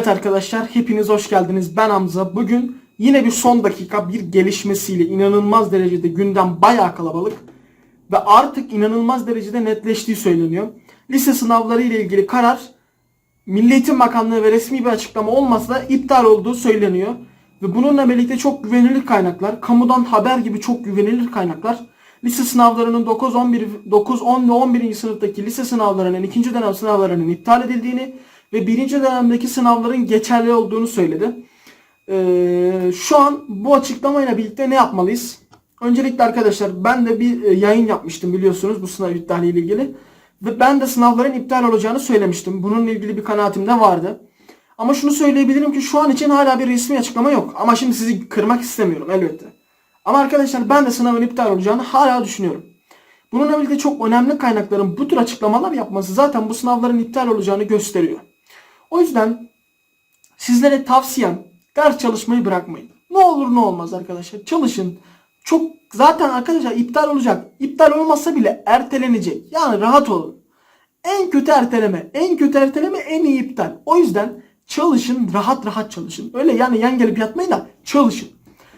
Evet arkadaşlar hepiniz hoş geldiniz. Ben Hamza. Bugün yine bir son dakika bir gelişmesiyle inanılmaz derecede gündem bayağı kalabalık ve artık inanılmaz derecede netleştiği söyleniyor. Lise sınavları ile ilgili karar Milli Eğitim Bakanlığı ve resmi bir açıklama olmasa da iptal olduğu söyleniyor. Ve bununla birlikte çok güvenilir kaynaklar, kamudan haber gibi çok güvenilir kaynaklar lise sınavlarının 9, 11, 9, 10 ve 11. sınıftaki lise sınavlarının ikinci dönem sınavlarının iptal edildiğini ve birinci dönemdeki sınavların geçerli olduğunu söyledi. Ee, şu an bu açıklamayla birlikte ne yapmalıyız? Öncelikle arkadaşlar ben de bir e, yayın yapmıştım biliyorsunuz bu sınav iptali ile ilgili. Ve ben de sınavların iptal olacağını söylemiştim. Bununla ilgili bir kanaatim de vardı. Ama şunu söyleyebilirim ki şu an için hala bir resmi açıklama yok. Ama şimdi sizi kırmak istemiyorum elbette. Ama arkadaşlar ben de sınavın iptal olacağını hala düşünüyorum. Bununla birlikte çok önemli kaynakların bu tür açıklamalar yapması zaten bu sınavların iptal olacağını gösteriyor. O yüzden sizlere tavsiyem ders çalışmayı bırakmayın. Ne olur ne olmaz arkadaşlar çalışın. Çok zaten arkadaşlar iptal olacak. İptal olmazsa bile ertelenecek. Yani rahat olun. En kötü erteleme, en kötü erteleme en iyi iptal. O yüzden çalışın, rahat rahat çalışın. Öyle yani yan gelip yatmayın da çalışın.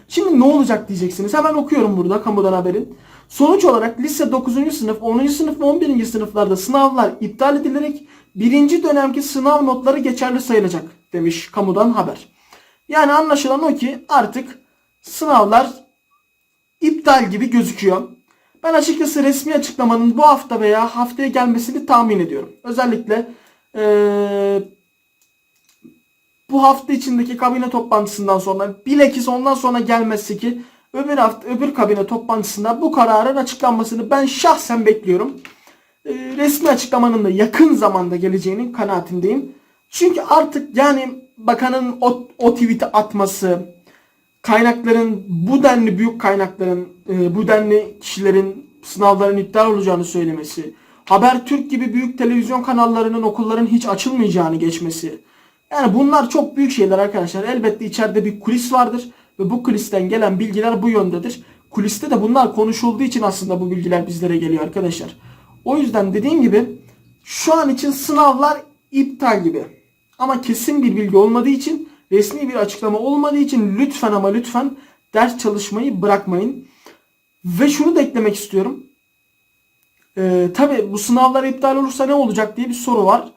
Şimdi ne olacak diyeceksiniz. Hemen okuyorum burada kamudan haberin. Sonuç olarak lise 9. sınıf, 10. sınıf ve 11. sınıflarda sınavlar iptal edilerek birinci dönemki sınav notları geçerli sayılacak demiş kamudan haber. Yani anlaşılan o ki artık sınavlar iptal gibi gözüküyor. Ben açıkçası resmi açıklamanın bu hafta veya haftaya gelmesini tahmin ediyorum. Özellikle eee, bu hafta içindeki kabine toplantısından sonra bilakis ondan sonra gelmesi ki öbür hafta öbür kabine toplantısında bu kararın açıklanmasını ben şahsen bekliyorum. Eee, resmi açıklamanın da yakın zamanda geleceğinin kanaatindeyim. Çünkü artık yani bakanın o, o tweet'i atması, kaynakların bu denli büyük kaynakların e, bu denli kişilerin sınavların iptal olacağını söylemesi, Habertürk gibi büyük televizyon kanallarının okulların hiç açılmayacağını geçmesi. Yani bunlar çok büyük şeyler arkadaşlar. Elbette içeride bir kulis vardır ve bu kulisten gelen bilgiler bu yöndedir. Kuliste de bunlar konuşulduğu için aslında bu bilgiler bizlere geliyor arkadaşlar. O yüzden dediğim gibi şu an için sınavlar iptal gibi. Ama kesin bir bilgi olmadığı için resmi bir açıklama olmadığı için lütfen ama lütfen ders çalışmayı bırakmayın. Ve şunu da eklemek istiyorum. Ee, tabi bu sınavlar iptal olursa ne olacak diye bir soru var.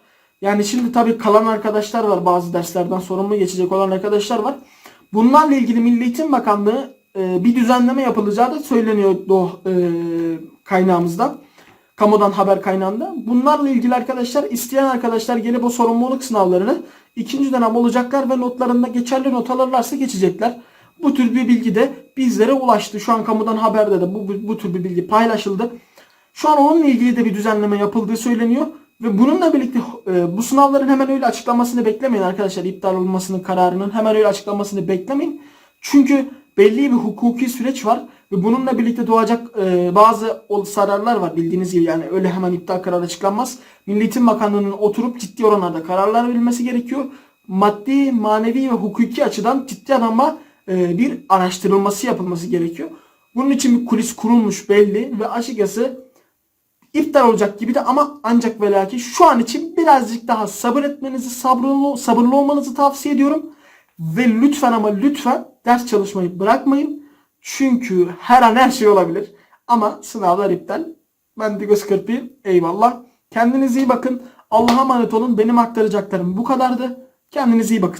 Yani şimdi tabi kalan arkadaşlar var bazı derslerden sorumlu geçecek olan arkadaşlar var. Bunlarla ilgili Milli Eğitim Bakanlığı e, bir düzenleme yapılacağı da söyleniyor o e, kaynağımızda. Kamudan haber kaynağında. Bunlarla ilgili arkadaşlar isteyen arkadaşlar gelip o sorumluluk sınavlarını ikinci dönem olacaklar ve notlarında geçerli not alırlarsa geçecekler. Bu tür bir bilgi de bizlere ulaştı. Şu an kamudan haberde de bu, bu, bu tür bir bilgi paylaşıldı. Şu an onunla ilgili de bir düzenleme yapıldığı söyleniyor. Ve bununla birlikte e, bu sınavların hemen öyle açıklamasını beklemeyin arkadaşlar. İptal olmasının kararının hemen öyle açıklamasını beklemeyin. Çünkü belli bir hukuki süreç var. Ve bununla birlikte doğacak e, bazı zararlar var bildiğiniz gibi. Yani öyle hemen iptal kararı açıklanmaz. Milli Eğitim Bakanlığı'nın oturup ciddi oranlarda kararlar verilmesi gerekiyor. Maddi, manevi ve hukuki açıdan ciddi anlamda e, bir araştırılması yapılması gerekiyor. Bunun için bir kulis kurulmuş belli ve açıkçası iptal olacak gibi de ama ancak ve lakin şu an için birazcık daha sabır etmenizi, sabırlı, sabırlı olmanızı tavsiye ediyorum. Ve lütfen ama lütfen ders çalışmayı bırakmayın. Çünkü her an her şey olabilir. Ama sınavlar iptal. Ben de göz kırpayım. Eyvallah. Kendinize iyi bakın. Allah'a emanet olun. Benim aktaracaklarım bu kadardı. Kendinize iyi bakın.